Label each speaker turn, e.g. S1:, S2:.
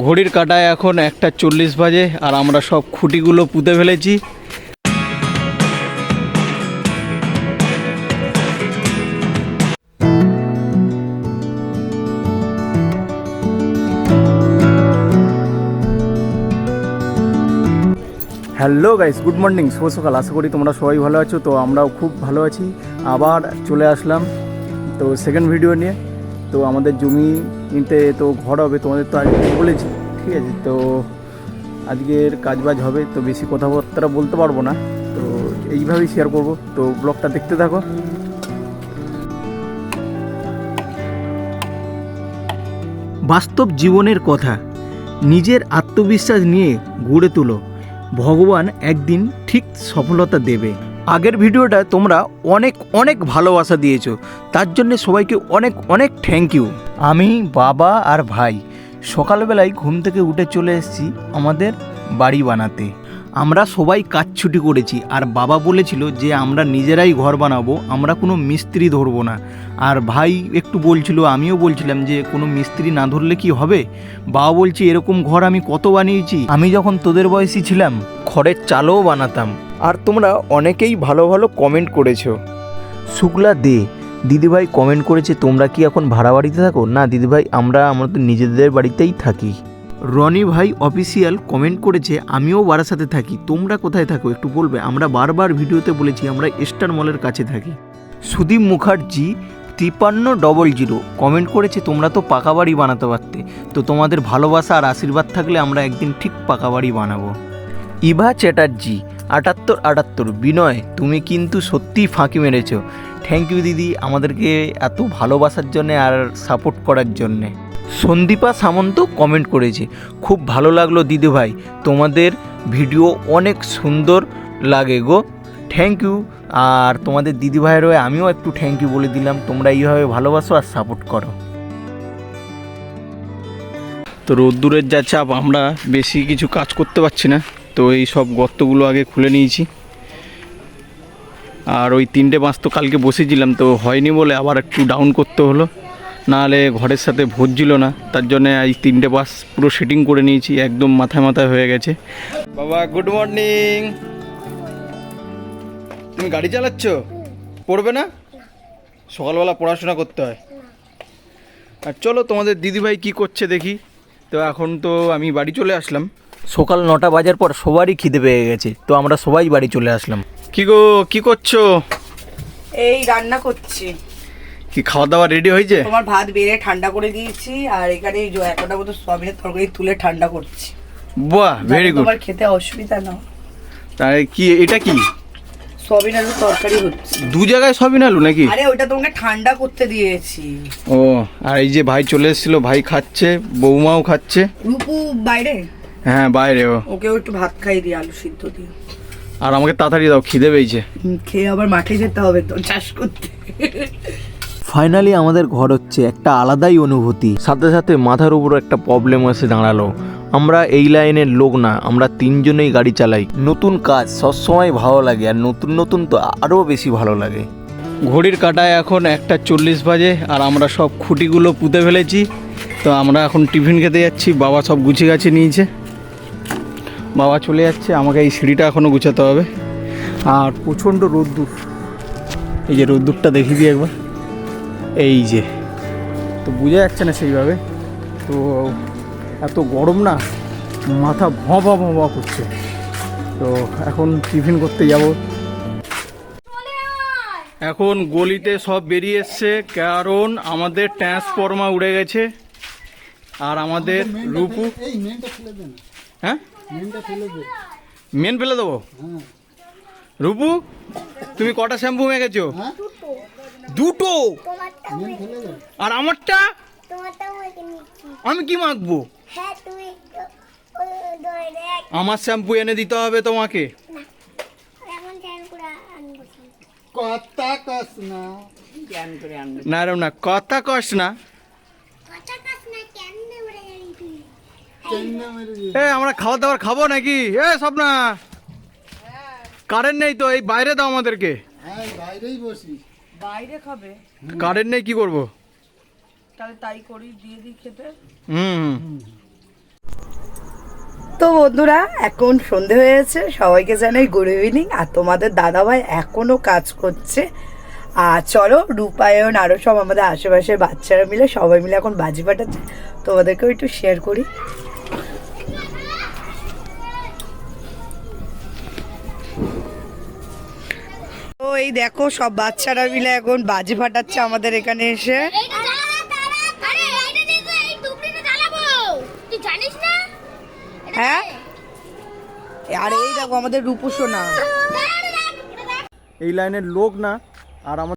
S1: ঘড়ির কাটায় এখন একটা চল্লিশ বাজে আর আমরা সব খুঁটিগুলো পুঁতে ফেলেছি। হ্যালো গাইস গুড মর্নিং শুভ সকাল। আশা করি তোমরা সবাই ভালো আছো, তো আমরাও খুব ভালো আছি। আবার চলে আসলাম, তো সেকেন্ড ভিডিও নিয়ে। তো আমাদের জমি কিনতে তো ঘর হবে, তোমাদের তো আগে বলেছি, ঠিক আছে? তো আজকের কাজবাজ হবে, তো বেশি কথাবার্তা বলতে পারব না। তো এইভাবেই শেয়ার করব। তো ব্লগটা দেখতে থাকো। বাস্তব জীবনের কথা নিজের আত্মবিশ্বাস নিয়ে গড়ে তোলো। ভগবান একদিন ঠিক সফলতা দেবে। আগের ভিডিওটা তোমরা অনেক অনেক ভালোবাসা দিয়েছ। তার জন্যে সবাইকে অনেক অনেক থ্যাংক ইউ আমি বাবা আর ভাই সকালবেলায় ঘুম থেকে উঠে চলে এসেছি আমাদের বাড়ি বানাতে। আমরা সবাই কাজ ছুটি করেছি আর বাবা বলেছিল যে আমরা নিজেরাই ঘর বানাবো, আমরা কোনো মিস্ত্রি ধরবো না। আর ভাই একটু বলছিল, আমিও বলছিলাম যে কোনো মিস্ত্রি না ধরলে কি হবে? বাবা বলছে, এরকম ঘর আমি কত বানিয়েছি? আমি যখন তোদের বয়সী ছিলাম খড়ের চালও বানাতাম। আর তোমরা অনেকেই ভালো ভালো কমেন্ট করেছ। শুক্লা দে দিদিভাই কমেন্ট করেছে তোমরা কি এখন ভাড়া বাড়িতে থাকো? না দিদিভাই আমরা আমাদের নিজেদের বাড়িতেই থাকি। রনি ভাই অফিসিয়াল কমেন্ট করেছে আমিও বারাসাতে থাকি তোমরা কোথায় থাকো? একটু বলবে আমরা বারবার ভিডিওতে বলেছি আমরা স্টার মলের কাছে থাকি। সুদীপ মুখার্জি তিপান্ন ডবল জিরো কমেন্ট করেছে তোমরা তো পাকা বাড়ি বানাতে পারতে তো তোমাদের ভালোবাসা আর আশীর্বাদ থাকলে আমরা একদিন ঠিক পাকা বাড়ি বানাবো। ইভা চ্যাটার্জি আটাত্তর আটাত্তর, বিনয়, তুমি কিন্তু সত্যিই ফাঁকি মেরেছো। থ্যাংক ইউ দিদি আমাদেরকে এত ভালোবাসার জন্যে আর সাপোর্ট করার জন্যে। সন্দীপা সামন্ত কমেন্ট করেছে, খুব ভালো লাগল দিদি ভাই, তোমাদের ভিডিও অনেক সুন্দর লাগে গো। থ্যাংক ইউ আর তোমাদের দিদি ভাইয়ের হয়ে আমিও একটু থ্যাংক ইউ বলে দিলাম, তোমরা এইভাবে ভালোবাসো আর সাপোর্ট করো। তো রোদ্দুরের যা চাপ, আমরা বেশি কিছু কাজ করতে পারছি না। তো এই সব গর্তগুলো আগে খুলে নিয়েছি। আর ওই তিনটে বাঁশ তো কালকে বসেছিলাম, তো হয়নি বলে আবার একটু ডাউন করতে হলো। নাহলে ঘরের সাথে ভরছিল না, তার জন্য এই তিনটে বাস পুরো সেটিং করে নিয়েছি, একদম মাথায় মাথায় হয়ে গেছে। বাবা গুড মর্নিং তুমি গাড়ি চালাচ্ছ? পড়বে না? সকালবেলা পড়াশোনা করতে হয়। আর চলো তোমাদের দিদিভাই কি করছে দেখি। তো এখন তো আমি বাড়ি চলে আসলাম। সকাল নটা বাজার পর সবারই খিদে পেয়ে গেছে। তো আমরা সবাই বাড়ি চলে আসলাম। কি গো কি করছ?
S2: এই রান্না করছি।
S1: কি খাওয়া দাওয়া রেডি হয়েছে?
S2: তোমার ভাত বেড়ে ঠান্ডা করে দিয়েছি আর এখানে একটা মতো সয়াবিনের তরকারি তুলে ঠান্ডা করছি।
S1: বাহ ভেরি গুড
S2: তোমার খেতে অসুবিধা না।
S1: তাহলে কি এটা কি?
S2: সয়াবিন আলু তরকারি হচ্ছে।
S1: দু জায়গায় সবই আলু নাকি?
S2: আরে ওইটা তোমাকে ঠান্ডা করতে দিয়েছি।
S1: ও আর এই যে ভাই চলে এসেছিল ভাই খাচ্ছে বৌমাও খাচ্ছে।
S2: রূপু বাইরে?
S1: হ্যাঁ বাইরে ও।
S2: ওকেও একটু ভাত খাই দিই আলু সিদ্ধ দিয়ে।
S1: আর আমাকে তাড়াতাড়ি দাও খিদে পেয়েছে।
S2: খেয়ে আবার মাঠে যেতে হবে তো চাষ করতে।
S1: ফাইনালি আমাদের ঘর হচ্ছে একটা আলাদাই অনুভূতি। সাথে সাথে মাথার উপর একটা প্রবলেম এসে দাঁড়াল। আমরা এই লাইনের লোক না আমরা তিনজনেই গাড়ি চালাই। নতুন কাজ সবসময় ভালো লাগে আর নতুন নতুন তো আরও বেশি ভালো লাগে। ঘড়ির কাটায় এখন একটা চল্লিশ বাজে আর আমরা সব খুঁটিগুলো পুঁতে ফেলেছি। তো আমরা এখন টিফিন খেতে যাচ্ছি বাবা সব গুছিয়ে গাছে নিয়েছে। বাবা চলে যাচ্ছে আমাকে এই সিঁড়িটা এখনও গুছাতে হবে। আর প্রচণ্ড রোদ্দুর। এই যে রোদ্দুরটা দেখিয়ে দিই একবার। এই যে তো বোঝা যাচ্ছে না সেইভাবে। তো এত গরম না মাথা ভঁ ভঁ করছে। তো এখন টিফিন করতে যাব। এখন গলিতে সব বেরিয়ে এসছে কারণ আমাদের ট্রান্সফর্মা উড়ে গেছে। আর আমাদের রূপু হ্যাঁ? মেন ফেলে দেবো? রূপু তুমি কটা শ্যাম্পু মেখেছো দুটো? আর আমারটা? আমি কি মাখবো? আমার শ্যাম্পু এনে দিতে হবে তোমাকে।
S3: না।
S1: এরম না কথা কস না। এ আমরা খাওয়া দাওয়ার খাব নাকি? এ স্বপ্না। কারেন্ট নেই তো এই বাইরে দাও আমাদেরকে।
S3: হ্যাঁ, বাইরেই বসি।
S2: বাইরে খাবে।
S1: কারেন্ট নেই কি করব?
S2: তো বন্ধুরা এখন সন্ধে হয়েছে সবাইকে জানাই গুড ইভিনিং আর তোমাদের দাদা ভাই এখনও কাজ করছে। আর চলো রূপায়ণ আরও সব আমাদের আশেপাশের বাচ্চারা মিলে সবাই মিলে এখন বাজি ফাটাচ্ছে। তোমাদেরকেও একটু শেয়ার করি। এই দেখো সব বাচ্চারা মিলে এখন বাজি ফাটাচ্ছে আমাদের এখানে এসে। হ্যাঁ? আর এই দেখো আমাদের রূপসোনা।
S1: এই লাইনের লোক না আর আমাদের